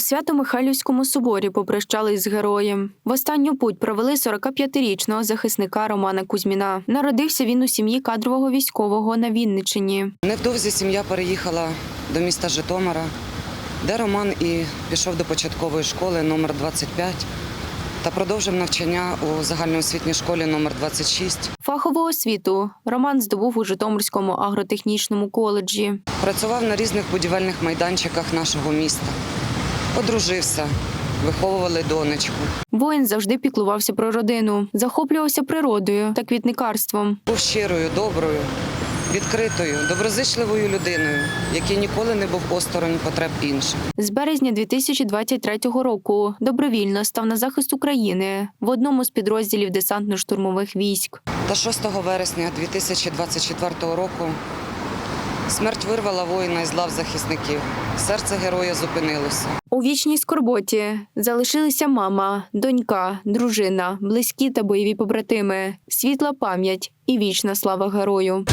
У Свято-Михайлівському соборі попрощались з героєм. В останню путь провели 45-річного захисника Романа Кузьміна. Народився він у сім'ї кадрового військового на Вінниччині. Невдовзі сім'я переїхала до міста Житомира, де Роман і пішов до початкової школи номер 25 та продовжив навчання у загальноосвітній школі номер 26. Фахову освіту Роман здобув у Житомирському агротехнічному коледжі. Працював на різних будівельних майданчиках нашого міста. Одружився, виховували донечку. Воїн завжди піклувався про родину, захоплювався природою та квітникарством. Був щирою, доброю, відкритою, доброзичливою людиною, який ніколи не був осторонь потреб інших. З березня 2023 року добровільно став на захист України в одному з підрозділів десантно-штурмових військ. Та 6 вересня 2024 року смерть вирвала воїна із лав захисників. Серце героя зупинилося. У вічній скорботі залишилися мама, донька, дружина, близькі та бойові побратими, світла пам'ять і вічна слава герою.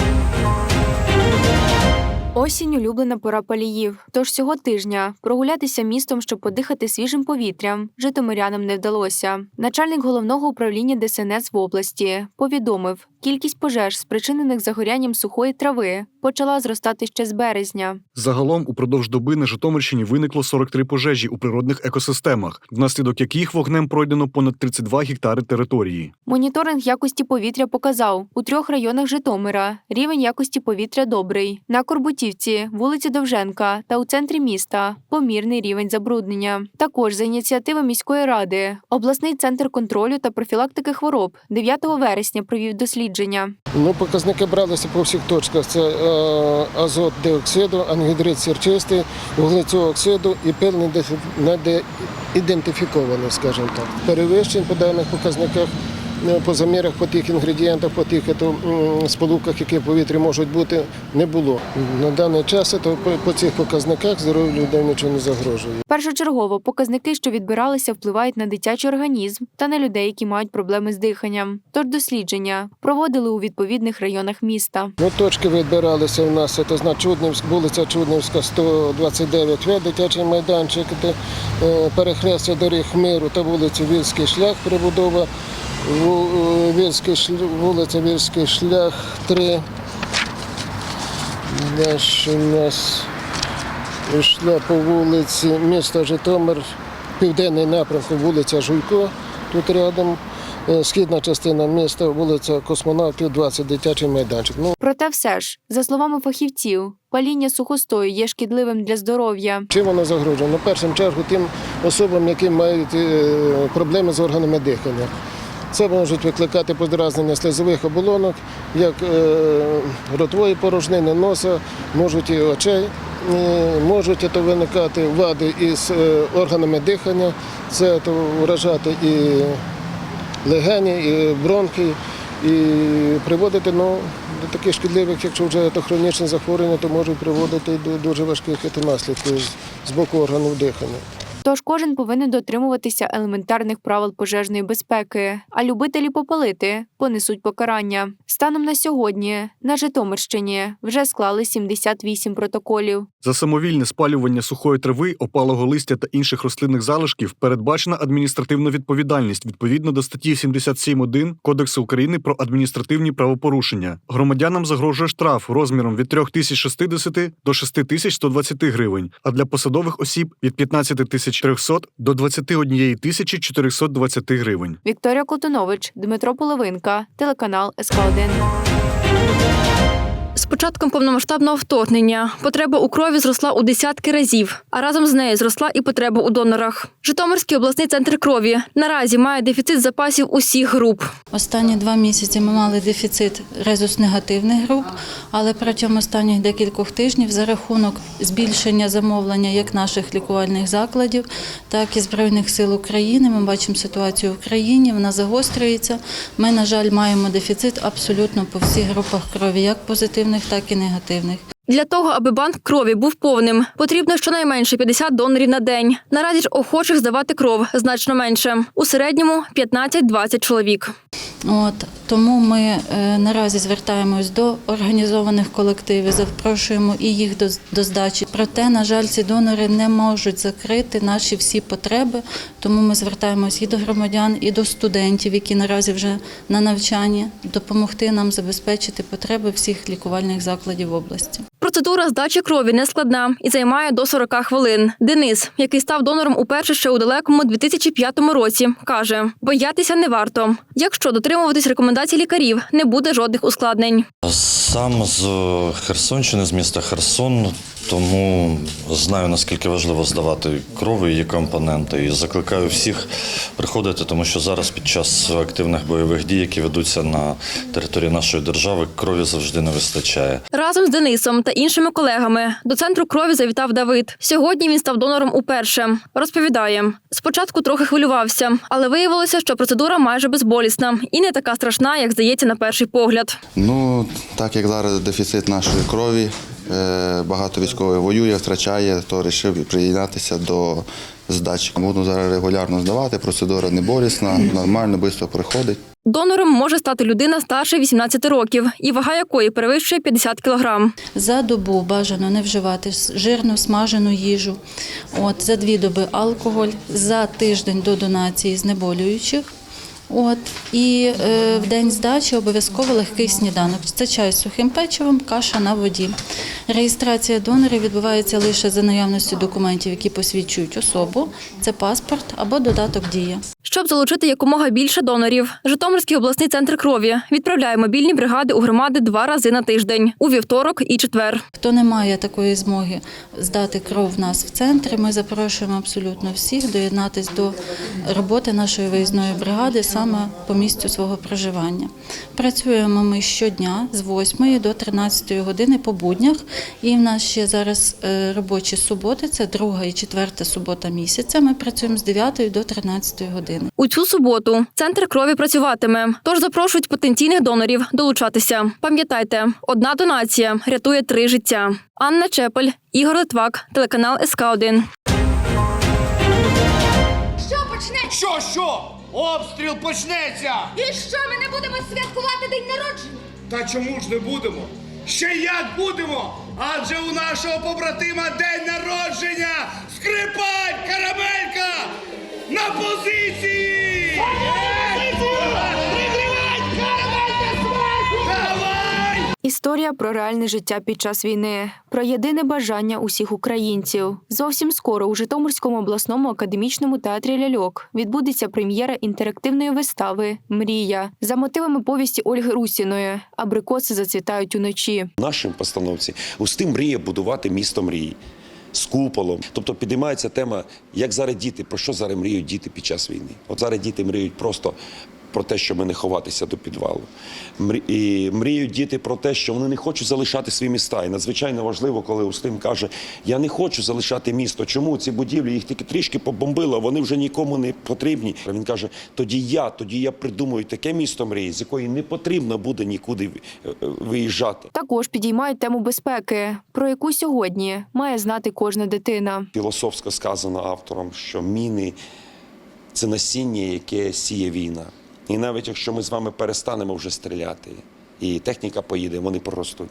Осінь улюблена пора паліїв. Тож цього тижня прогулятися містом, щоб подихати свіжим повітрям, житомирянам не вдалося. Начальник головного управління ДСНС в області повідомив, кількість пожеж, спричинених загорянням сухої трави, почала зростати ще з березня. Загалом упродовж доби на Житомирщині виникло 43 пожежі у природних екосистемах, внаслідок яких вогнем пройдено понад 32 гектари території. Моніторинг якості повітря показав у трьох районах Житомира рівень якості повітря добрий. На Корбутівці, вулиці Довженка та у центрі міста помірний рівень забруднення. Також за ініціативи міської ради обласний центр контролю та профілактики хвороб 9 вересня провів дослідження. Ну, показники бралися по всіх точках. Це е, азот диоксиду, ангідрид сірчистий, вуглецю оксиду і пил неде- ідентифіковано, скажімо так. Перевищень по даних показниках по замірах по тих інгредієнтах, по тих сполуках, які в повітрі можуть бути, не було. На даний час ето, по, цих показниках здоров'ю людей нічого не загрожує. Першочергово показники, що відбиралися, впливають на дитячий організм та на людей, які мають проблеми з диханням. Тож дослідження проводили у відповідних районах міста. Ну, точки відбиралися у нас, це зна Чуднівськ, вулиця Чуднівська, 129 В, дитячий майданчик, де е, перехрестя доріг миру та вулиця Вільський шлях, прибудова, е, шлях, вулиця Вільський шлях 3. Далі у нас йшла по вулиці міста Житомир, південний напрямку, вулиця Жуйко, тут рядом. Е, Східна частина міста, вулиця Космонавтів, 20, дитячий майданчик. Ну, Проте все ж, за словами фахівців, паління сухостою є шкідливим для здоров'я. Чим воно загрожує? Ну, в першу чергу тим особам, які мають е, проблеми з органами дихання. Це можуть викликати подразнення слизових оболонок, як е, ротової порожнини, носа, можуть і очей, е, можуть то виникати вади із е, органами дихання, це то вражати і легені, і бронхи, і приводити ну, до таких шкідливих, якщо вже це хронічне захворювання, то можуть приводити до дуже важких наслідків з боку органів дихання. Тож кожен повинен дотримуватися елементарних правил пожежної безпеки, а любителі попалити понесуть покарання. Станом на сьогодні на Житомирщині вже склали 78 протоколів. За самовільне спалювання сухої трави, опалого листя та інших рослинних залишків передбачена адміністративна відповідальність відповідно до статті 77.1 Кодексу України про адміністративні правопорушення. Громадянам загрожує штраф розміром від 3060 до 6120 гривень, а для посадових осіб від 15300 до 21 420 гривень. Вікторія Колтунович, Дмитро Половинка, телеканал СК 1 З початком повномасштабного вторгнення потреба у крові зросла у десятки разів, а разом з нею зросла і потреба у донорах. Житомирський обласний центр крові наразі має дефіцит запасів усіх груп. Останні два місяці ми мали дефіцит резус-негативних груп, але протягом останніх декількох тижнів за рахунок збільшення замовлення як наших лікувальних закладів, так і Збройних сил України. Ми бачимо ситуацію в країні, вона загострюється. Ми, на жаль, маємо дефіцит абсолютно по всіх групах крові, як позитивних, так і негативних. Для того, аби банк крові був повним, потрібно щонайменше 50 донорів на день. Наразі ж охочих здавати кров значно менше. У середньому 15-20 чоловік. От тому ми е, наразі звертаємось до організованих колективів, запрошуємо і їх до, до здачі. Проте, на жаль, ці донори не можуть закрити наші всі потреби. Тому ми звертаємось і до громадян, і до студентів, які наразі вже на навчанні, допомогти нам забезпечити потреби всіх лікувальних закладів області. Процедура здачі крові не складна і займає до 40 хвилин. Денис, який став донором уперше ще у далекому 2005 році, каже: боятися не варто. Якщо дотримуватись рекомендацій лікарів, не буде жодних ускладнень. Сам з Херсонщини, з міста Херсон, тому знаю наскільки важливо здавати кров і її компоненти. І закликаю всіх приходити, тому що зараз під час активних бойових дій, які ведуться на території нашої держави, крові завжди не вистачає. Разом з Денисом та іншими колегами до центру крові завітав Давид. Сьогодні він став донором уперше. Розповідає, спочатку трохи хвилювався, але виявилося, що процедура майже безболісна і не така страшна, як здається на перший погляд. Ну, так як зараз дефіцит нашої крові, е, багато військових воює, втрачає, то вирішив приєднатися до здачі. Буду зараз регулярно здавати, процедура не болісна, нормально, швидко проходить. Донором може стати людина старше 18 років, і вага якої перевищує 50 кілограм. За добу бажано не вживати жирну смажену їжу. От за дві доби алкоголь, за тиждень до донації знеболюючих. От і е, в день здачі обов'язково легкий сніданок. Це чай з сухим печивом, каша на воді. Реєстрація донорів відбувається лише за наявністю документів, які посвідчують особу. Це паспорт або додаток дія. Щоб залучити якомога більше донорів, Житомирський обласний центр крові відправляє мобільні бригади у громади два рази на тиждень у вівторок і четвер. Хто не має такої змоги здати кров в нас в центрі, ми запрошуємо абсолютно всіх доєднатись до роботи нашої виїзної бригади саме по місцю свого проживання. Працюємо ми щодня з 8 до 13 години по буднях. І в нас ще зараз е, робочі суботи, це друга і четверта субота місяця. Ми працюємо з 9 до 13 години. У цю суботу центр крові працюватиме, тож запрошують потенційних донорів долучатися. Пам'ятайте, одна донація рятує три життя. Анна Чепель, Ігор Литвак, телеканал СК 1 Що почнеться? Що, що? Обстріл почнеться! І що ми не будемо святкувати день народження? Та чому ж не будемо? Ще як будемо? Адже у нашого побратима день народження! Скрипать, карамелька! На позиції! Давай! Історія про реальне життя під час війни, про єдине бажання усіх українців. Зовсім скоро у Житомирському обласному академічному театрі Ляльок відбудеться прем'єра інтерактивної вистави Мрія за мотивами повісті Ольги Русіної Абрикоси зацвітають уночі. нашим постановці Устим мріє будувати місто мрії з куполом. Тобто підіймається тема, як зараз діти, про що зараз мріють діти під час війни. От зараз діти мріють просто. Про те, щоб не ховатися до підвалу. І мріють діти про те, що вони не хочуть залишати свої міста. І надзвичайно важливо, коли Устим каже: Я не хочу залишати місто. Чому ці будівлі їх тільки трішки побомбило, вони вже нікому не потрібні. Він каже: тоді я, тоді я придумаю таке місто мрії, з якої не потрібно буде нікуди е, е, виїжджати. Також підіймають тему безпеки, про яку сьогодні має знати кожна дитина. філософсько сказано автором, що міни це насіння, яке сіє війна. І навіть якщо ми з вами перестанемо вже стріляти, і техніка поїде, вони проростуть.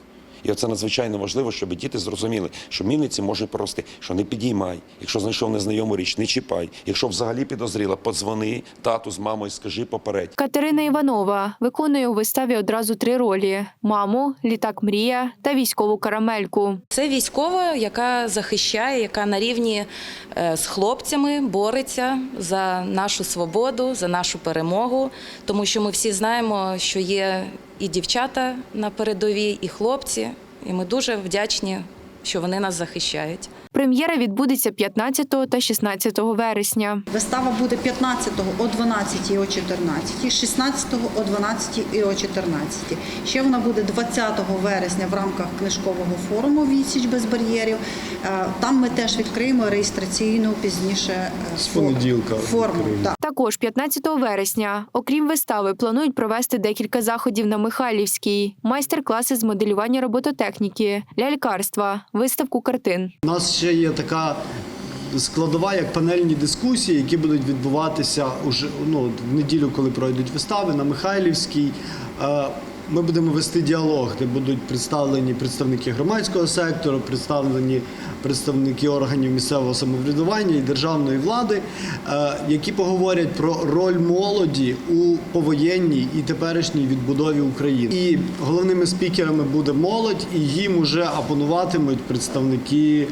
І це надзвичайно важливо, щоб діти зрозуміли, що міни ці можуть порости, що не підіймай. Якщо знайшов незнайому річ, не чіпай. Якщо взагалі підозріла, подзвони тату з мамою, скажи попередь. Катерина Іванова виконує у виставі одразу три ролі: маму, літак мрія та військову карамельку. Це військова, яка захищає, яка на рівні е, з хлопцями бореться за нашу свободу, за нашу перемогу. Тому що ми всі знаємо, що є і дівчата на передовій, і хлопці. І ми дуже вдячні, що вони нас захищають. Прем'єра відбудеться 15 та 16 вересня. Вистава буде 15-го о 12 і о 14, 16-го о 12 і о 14. Ще вона буде 20 вересня в рамках книжкового форуму «Відсіч без бар'єрів». Е, Там ми теж відкриємо реєстраційну пізніше е, З понеділка форму. Також 15 вересня, окрім вистави, планують провести декілька заходів на Михайлівській, майстер-класи з моделювання робототехніки, лялькарства, виставку картин. У нас ще є така складова, як панельні дискусії, які будуть відбуватися уже ну, в неділю, коли пройдуть вистави на Михайлівській. Е, Ми будемо вести діалог, де будуть представлені представники громадського сектору, представлені представники органів місцевого самоврядування і державної влади, е, які поговорять про роль молоді у повоєнній і теперішній відбудові України. І головними спікерами буде молодь, і їм уже опонуватимуть представники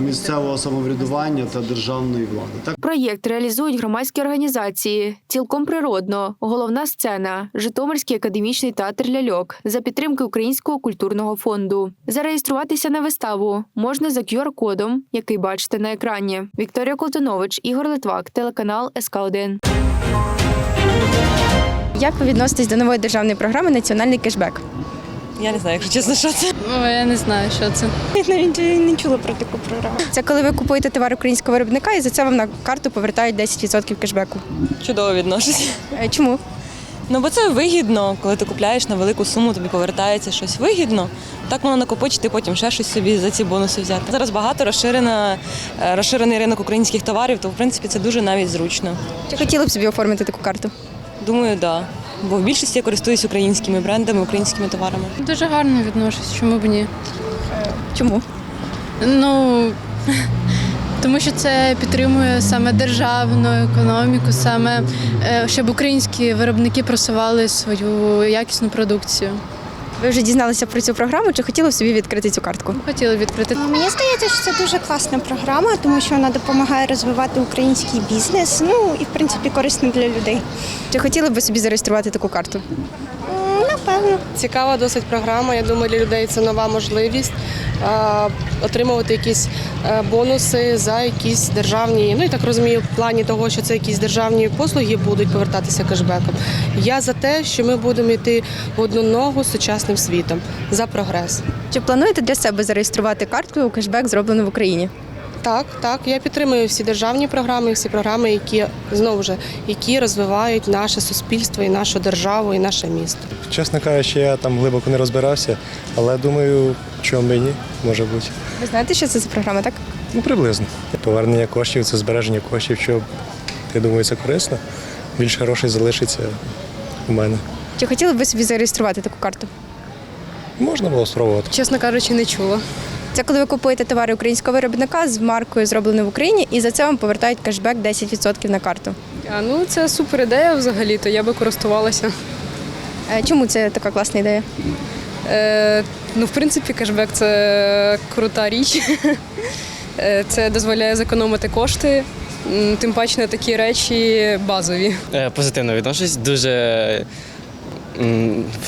місцевого самоврядування та державної влади. Так Проєкт реалізують громадські організації. Цілком природно. Головна сцена Житомирський академічний театр ляльок за підтримки Українського культурного фонду. Зареєструватися на виставу можна за QR-кодом, який бачите на екрані. Вікторія Колтунович, Ігор Литвак, телеканал СК 1 Як ви відноситесь до нової державної програми Національний кешбек? Я не знаю, якщо чесно, що це. Ну, я не знаю, що це. Я навіть не чула про таку програму. Це коли ви купуєте товар українського виробника і за це вам на карту повертають 10% кешбеку. Чудово відношусь. Е, Чому? Ну бо це вигідно, коли ти купляєш на велику суму, тобі повертається щось вигідно. Так воно накопичити, потім ще щось собі за ці бонуси взяти. Зараз багато розширена, е, розширений ринок українських товарів, то в принципі це дуже навіть зручно. Чи хотіли б собі оформити таку карту? Думаю, так. Да. Бо в більшості я користуюсь українськими брендами, українськими товарами. Дуже гарно відношусь, чому б ні? Чому? Ну тому що це підтримує саме державну економіку, саме е, щоб українські виробники просували свою якісну продукцію. Ви вже дізналися про цю програму, чи хотіли б собі відкрити цю картку? Хотіли відкрити. Мені здається, що це дуже класна програма, тому що вона допомагає розвивати український бізнес. Ну і в принципі корисна для людей. Чи хотіли б собі зареєструвати таку карту? Напевно. Цікава досить програма. Я думаю, для людей це нова можливість отримувати якісь е, бонуси за якісь державні. Ну і так розумію, в плані того, що це якісь державні послуги будуть повертатися кешбеком. Я за те, що ми будемо йти в одну ногу з сучасним світом за прогрес. Чи плануєте для себе зареєструвати картку у кешбек зроблено в Україні? Так, так, я підтримую всі державні програми, всі програми, які знову ж які розвивають наше суспільство і нашу державу, і наше місто. Чесно кажучи, я там глибоко не розбирався, але думаю, чому б і ні, може бути. Ви знаєте, що це за програма, так? Ну, приблизно. Повернення коштів це збереження коштів, що я думаю, це корисно. Більше грошей залишиться у мене. Чи хотіли б ви собі зареєструвати таку карту? Можна було спробувати. Чесно кажучи, не чула. Це коли ви купуєте товари українського виробника з маркою зроблено в Україні, і за це вам повертають кешбек 10% на карту. А ну це супер ідея взагалі, то я би користувалася. Е, Чому це така класна ідея? Е, ну, в принципі, кешбек це крута річ. Е, Це дозволяє зекономити кошти, тим паче на такі речі базові. Е, Позитивно відношусь. Дуже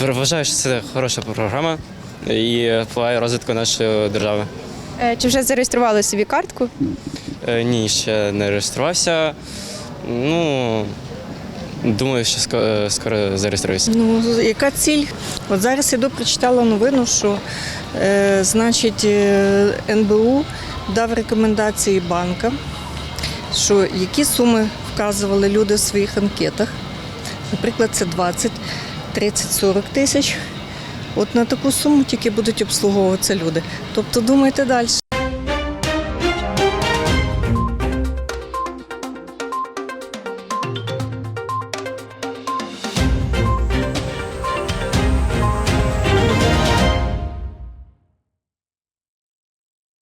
вважаю, що це хороша програма і впливає розвитку нашої держави. Е, Чи вже зареєстрували собі картку? Е, Ні, ще не реєструвався. Ну, думаю, що е, скоро зареєструюся. Ну, яка ціль? От зараз іду прочитала новину, що е, значить НБУ дав рекомендації банкам, що які суми вказували люди в своїх анкетах. Наприклад, це 20, 30, 40 тисяч. От на таку суму тільки будуть обслуговуватися люди. Тобто думайте далі.